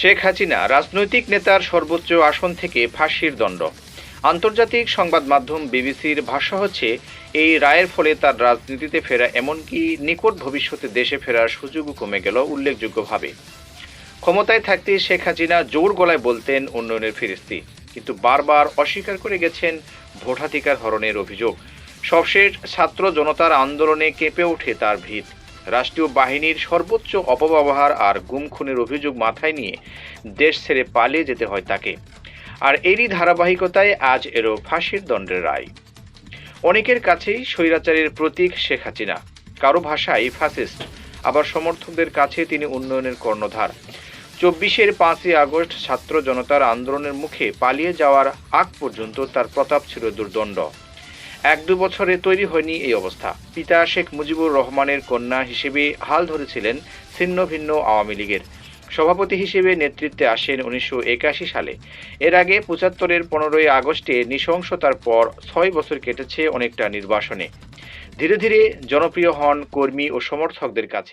শেখ হাসিনা রাজনৈতিক নেতার সর্বোচ্চ আসন থেকে ফাঁসির দণ্ড। আন্তর্জাতিক সংবাদ মাধ্যম বিবিসির ভাষ্য হচ্ছে, এই রায়ের ফলে তার রাজনীতিতে ফেরা এমনকি নিকট ভবিষ্যতে দেশে ফেরার সুযোগও কমে গেল উল্লেখযোগ্যভাবে। ক্ষমতায় থাকতে শেখ হাসিনা জোর গলায় বলতেন উন্নয়নের ফিরিস্তি, কিন্তু বারবার অস্বীকার করে গেছেন ভোটাধিকার হরণের অভিযোগ। সবশেষ ছাত্র জনতার আন্দোলনে কেঁপে ওঠে তার ভিত। রাষ্ট্রীয় বাহিনীর সর্বোচ্চ অপব্যবহার আর গুম খুনের অভিযোগ মাথায় নিয়ে দেশ ছেড়ে পালিয়ে যেতে হয় তাকে। আর এরই ধারাবাহিকতায় আজ এরও ফাঁসির দণ্ডের রায়। অনেকের কাছেই স্বৈরাচারের প্রতীক শেখ হাসিনা। কারও ভাষায় ফাসিস্ট আবার সমর্থকদের কাছে তিনি উন্নয়নের কর্ণধার। চব্বিশের পাঁচই আগস্ট ছাত্র জনতার আন্দোলনের মুখে পালিয়ে যাওয়ার আগ পর্যন্ত তার প্রতাপ ছিল দুর্দণ্ড। এক দু বছরে তৈরি হয়নি এই অবস্থা। পিতা শেখ মুজিবুর রহমানের কন্যা হিসেবে হাল ধরেছিলেন ছিন্ন ভিন্ন আওয়ামী লীগের। সভাপতি হিসেবে নেতৃত্বে আসেন উনিশশো একাশি সালে। এর আগে পঁচাত্তরের পনেরোই আগস্টে নৃশংসতার পর ছয় বছর কেটেছে অনেকটা নির্বাসনে। ধীরে ধীরে জনপ্রিয় হন কর্মী ও সমর্থকদের কাছে।